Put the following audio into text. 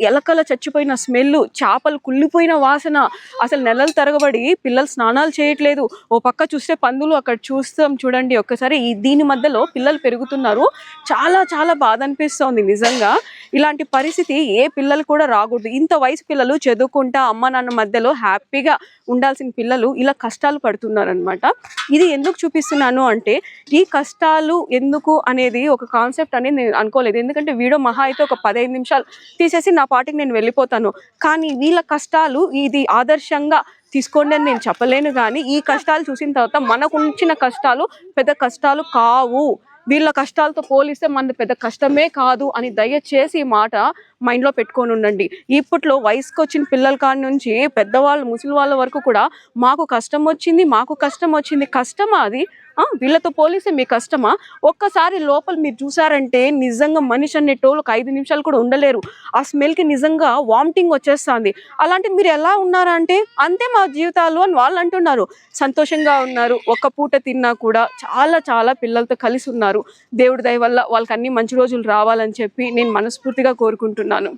ఎలకల చచ్చిపోయిన స్మెల్ చేపలు కుళ్ళిపోయిన వాసన. అసలు నెలలు తరగబడి పిల్లలు స్నానాలు చేయట్లేదు. ఓ పక్క చూస్తే పందులు అక్కడ చూస్తాం చూడండి. ఒక్కసారి దీని మధ్యలో పిల్లలు పెరుగుతున్నారు. చాలా చాలా బాధ అనిపిస్తోంది నిజంగా. ఇలాంటి పరిస్థితి ఏ పిల్లలు కూడా రాకూడదు. ఇంత వయసు పిల్లలు చదువుకుంటా అమ్మ నాన్న మధ్యలో హ్యాపీగా ఉండాల్సిన పిల్లలు ఇలా కష్టాలు పడుతున్నారు అనమాట ఇది ఎందుకు చూపిస్తున్నాను అంటే ఈ కష్టాలు ఎందుకు అనేది ఒక కాన్సెప్ట్ అనేది నేను అనుకోలేదు. ఎందుకంటే వీడియో మహా అయితే ఒక పదహైదు నిమిషాలు తీసేసి నా పాటికి నేను వెళ్ళిపోతాను. కానీ వీళ్ళ కష్టాలు ఇది ఆదర్శంగా తీసుకోండి అని నేను చెప్పలేను కానీ ఈ కష్టాలు చూసిన తర్వాత మనకు ఉంచిన కష్టాలు పెద్ద కష్టాలు కావు. వీళ్ళ కష్టాలతో పోలిస్తే మన పెద్ద కష్టమే కాదు అని దయచేసి ఈ మాట మైండ్లో పెట్టుకొని ఉండండి. ఇప్పట్లో వయసుకు వచ్చిన పిల్లల కాడి నుంచి పెద్దవాళ్ళు ముసలి వాళ్ళ వరకు కూడా మాకు కష్టం వచ్చింది మాకు కష్టం వచ్చింది. కష్టమా అది వీళ్ళతో పోలిస్తే మీ కష్టమా? ఒక్కసారి లోపల మీరు చూసారంటే నిజంగా మనిషి అనేటోళ్ళు ఒక ఐదు నిమిషాలు కూడా ఉండలేరు. ఆ స్మెల్కి నిజంగా వామిటింగ్ వచ్చేస్తుంది. అలాంటిది మీరు ఎలా ఉన్నారా అంటే అంతే మా జీవితాలు అని వాళ్ళు అంటున్నారు. సంతోషంగా ఉన్నారు. ఒక్క పూట తిన్నా కూడా చాలా చాలా పిల్లలతో కలిసి ఉన్నారు. దేవుడి దయ వల్ల వాళ్ళకి అన్ని మంచి రోజులు రావాలని చెప్పి నేను మనస్ఫూర్తిగా కోరుకుంటున్నాను.